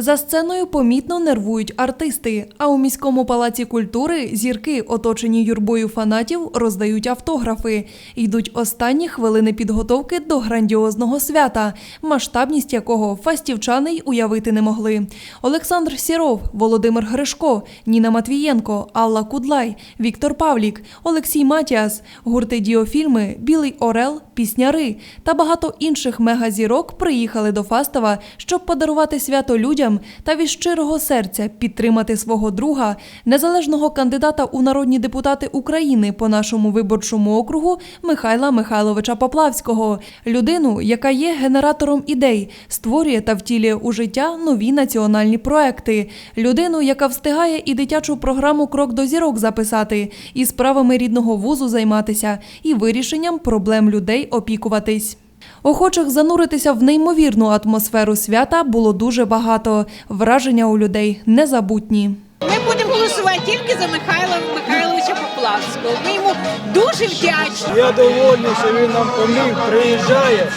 За сценою помітно нервують артисти. А у міському палаці культури зірки, оточені юрбою фанатів, роздають автографи. Йдуть останні хвилини підготовки до грандіозного свята, масштабність якого фастівчани й уявити не могли. Олександр Сіров, Володимир Гришко, Ніна Матвієнко, Алла Кудлай, Віктор Павлік, Олексій Матіас, гурти діофільми, Білий Орел, Пісняри та багато інших мегазірок приїхали до Фастова, щоб подарувати свято людям та від щирого серця підтримати свого друга, незалежного кандидата у народні депутати України по нашому виборчому округу Михайла Михайловича Поплавського, людину, яка є генератором ідей, створює та втілює у життя нові національні проекти, людину, яка встигає і дитячу програму Крок до зірок записати, і справами рідного вузу займатися, і вирішенням проблем людей опікуватись. Охочих зануритися в неймовірну атмосферу свята було дуже багато. Враження у людей незабутні. Ми будемо голосувати тільки за Михайла Михайловича Поплавського. Ми йому дуже вдячні. Я довольний, що він нам поміг, приїжджає,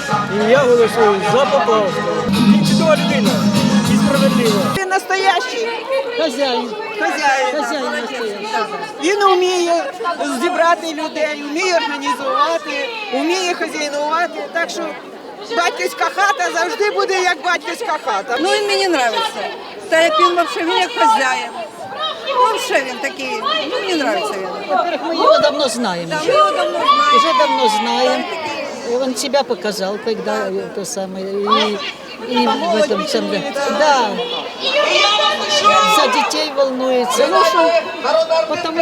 і я голосую за Поплавського. Він чудова людина і справедлива. Він настоящий Хазяїн хазяїн. Хазяїн настоящий. Він вміє зібрати людей, вміє організувати, вміє хазяйнувати. Так що батьківська хата завжди буде як батьківська хата. Ну він мені подобається. Та як він взагалі, він як хазяїн. Ну, ще він такий, ну мені подобається він. Во-первых, мы его давно знаем. Та ми його давно знаємо. Уже давно знаем. И он себя показал, когда это самое. И, и в этом самом... Да. За детей волнуется. Ну что, потому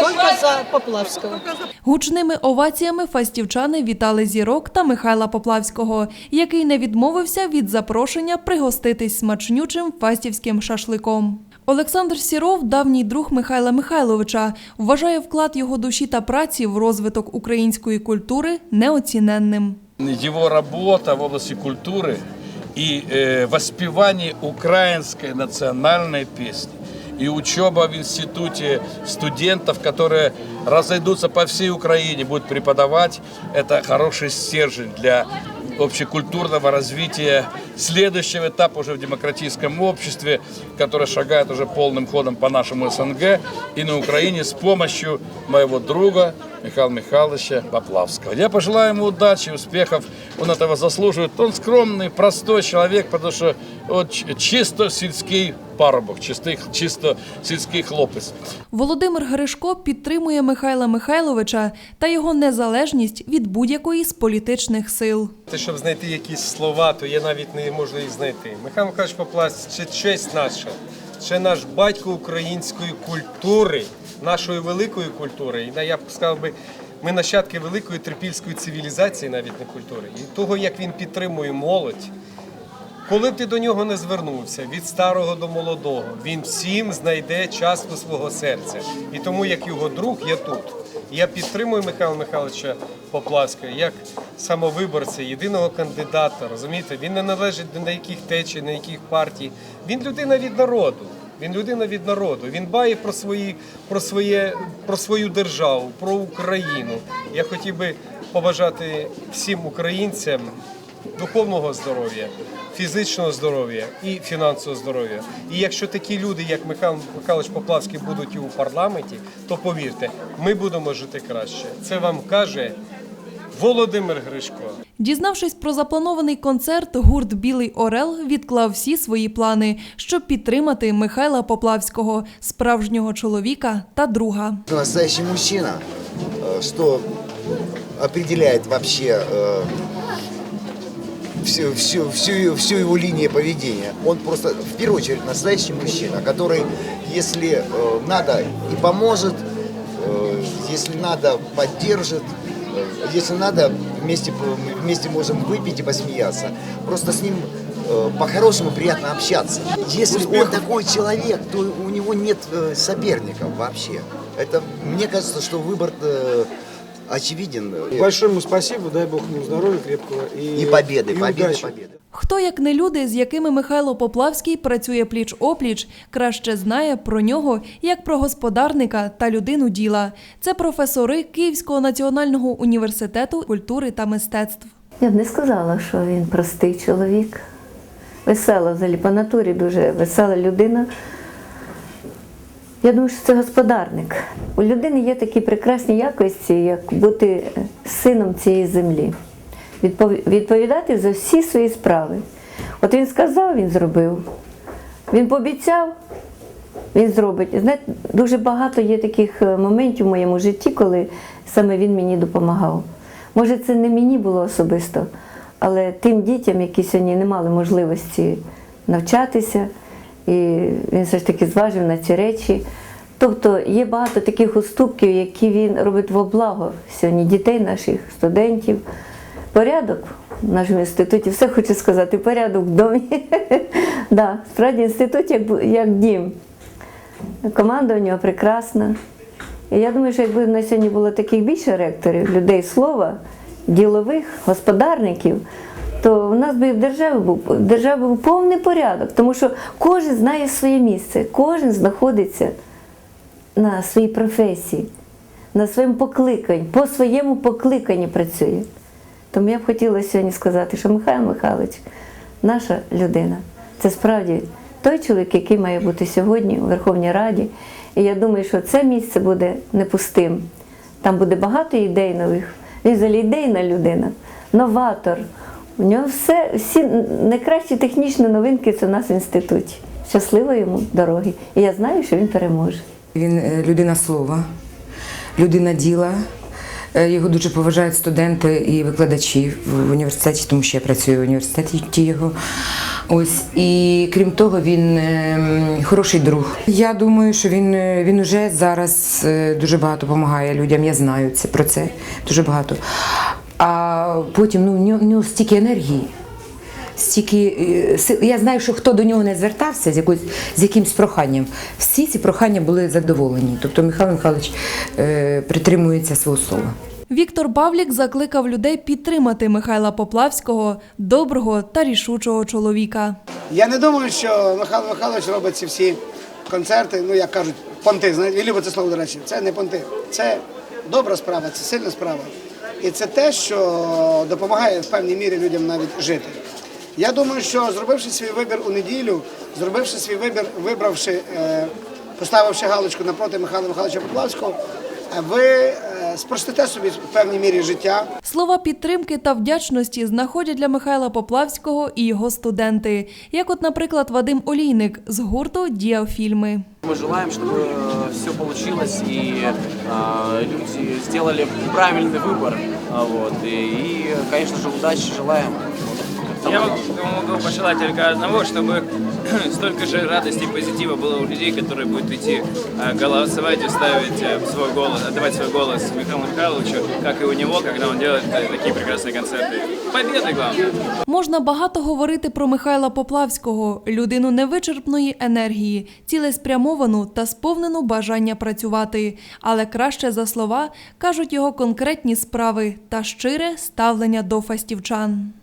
только за Поплавского. Гучними оваціями фастівчани вітали зірок та Михайла Поплавського, який не відмовився від запрошення пригоститись смачнючим фастівським шашликом. Олександр Сіров, давній друг Михайла Михайловича, вважає вклад його душі та праці в розвиток української культури неоціненним. Его работа в области культуры и э, воспевание украинской национальной песни. И учеба в институте студентов, которые разойдутся по всей Украине, будут преподавать, это хороший стержень для общекультурного развития следующего этапа уже в демократическом обществе, которое шагает уже полным ходом по нашему СНГ и на Украине с помощью моего друга Михаила Михайловича Поплавского. Я пожелаю ему удачи, успехов, он этого заслуживает. Он скромный, простой человек, потому что он чисто сельский парубок, чистий, чисто сільський хлопець. Володимир Гришко підтримує Михайла Михайловича та його незалежність від будь-якої з політичних сил. Те, щоб знайти якісь слова, то я навіть не можу їх знайти. Михайло Михайлович Поплавський – це честь наша, це наш батько української культури, нашої великої культури. І я б сказав би, ми нащадки великої трипільської цивілізації, навіть не культури. І того, як він підтримує молодь. Коли б ти до нього не звернувся від старого до молодого, він всім знайде частку свого серця. І тому, як його друг, я тут. Я підтримую Михайла Михайловича Поплавського як самовиборця, єдиного кандидата. Розумієте, він не належить на яких течій, на яких партій. Він людина від народу. Він людина від народу. Він дбає про свої, про своє, про свою державу, про Україну. Я хотів би побажати всім українцям духовного здоров'я, фізичного здоров'я і фінансового здоров'я. І якщо такі люди, як Михайло Михайлович Поплавський, будуть і у парламенті, то повірте, ми будемо жити краще. Це вам каже Володимир Гришко. Дізнавшись про запланований концерт, гурт Білий Орел відклав всі свої плани, щоб підтримати Михайла Поплавського, справжнього чоловіка та друга. настоящий мужчина, э, что определяет вообще э, всю, всю, всю, всю его линию поведения. Он просто, в первую очередь, настоящий мужчина, который, если э, надо, и поможет, э, если надо, поддержит, э, если надо, вместе, вместе можем выпить и посмеяться. Просто с ним э, по-хорошему приятно общаться. Если он такой человек, то у него нет э, соперников вообще. Это, мне кажется, что выбор э, очевиден. Большое ему спасибо, дай Бог ему здоровья крепкого и, И победы, и победы, удачи. победы. Хто, як не люди, з якими Михайло Поплавський працює пліч-опліч, краще знає про нього як про господарника та людину діла. Це професори Київського національного університету культури та мистецтв. Я б не сказала, що він простий чоловік. весела взагалі по натурі, дуже весела людина. Я думаю, що це господарник. У людини є такі прекрасні якості, як бути сином цієї землі, Відпов- відповідати за всі свої справи. От він сказав, він зробив. Він пообіцяв, він зробить. Знаєте, дуже багато є таких е, моментів в моєму житті, коли саме він мені допомагав. Може, це не мені було особисто, але тим дітям, які сьогодні не мали можливості навчатися, і він все ж таки зважив на ці речі. Тобто є багато таких уступків, які він робить во благо сьогодні дітей наших, студентів. Порядок в нашому інституті, все хочу сказати, порядок в домі. да, справді інститут як, як дім. Команда у нього прекрасна. І я думаю, що якби на сьогодні було таких більше ректорів, людей слова, ділових, господарників, то в нас би в державі був, в державі був повний порядок, тому що кожен знає своє місце, кожен знаходиться на своїй професії, на своєму покликанні, по своєму покликанні працює. Тому я б хотіла сьогодні сказати, що Михайло Михайлович наша людина. Це справді той чоловік, який має бути сьогодні у Верховній Раді. І я думаю, що це місце буде не пустим. Там буде багато ідей нових. Він взагалі ідейна людина, новатор. У нього все, всі найкращі технічні новинки це в нас в інституті. Щасливої йому дороги. І я знаю, що він переможе. Він е, людина слова, людина діла. Е, Його дуже поважають студенти і викладачі в університеті, тому що я працюю в університеті його. Ось і крім того, він е, хороший друг. Я думаю, що він, він уже зараз дуже багато допомагає людям. Я знаю це про це дуже багато. А потім ну, в нього- стільки енергії стільки е. Я знаю, що хто до нього не звертався з якось з якимсь проханням, всі ці прохання були задоволені. Тобто Михайло Михайлович е, притримується свого слова. Віктор Павлік закликав людей підтримати Михайла Поплавського, доброго та рішучого чоловіка. Я не думаю, що Михайло Михайлович робить ці всі концерти, ну як кажуть, понти. Знаєте, він любить це слово, до речі. Це не понти. Це добра справа, це сильна справа. І це те, що допомагає в певній мірі людям навіть жити. Я думаю, що зробивши свій вибір у неділю, зробивши свій вибір, вибравши, е, поставивши галочку напроти Михайла Михайловича Поплавського, е, ви е, спростите собі в певній мірі життя, Слова підтримки та вдячності знаходять для Михайла Поплавського і його студенти, як от, наприклад, Вадим Олійник з гурту Діафільми. Мы желаем, чтобы все получилось и э, люди сделали правильный выбор. А, Вот, и, и, конечно же, удачи желаем. Я могу, могу пожелать только одного, чтобы столько же радости и позитива было у людей, которые будут идти э, голосовать и ставить э, свой голос, отдавать свой голос Михаилу Михайловичу, как и у него, когда он делает э, такие прекрасные концерты. Победы, главное! Можна багато говорити про Михайла Поплавського, людину невичерпної енергії, цілеспрямовану та сповнену бажання працювати. Але краще за слова кажуть його конкретні справи та щире ставлення до фастівчан.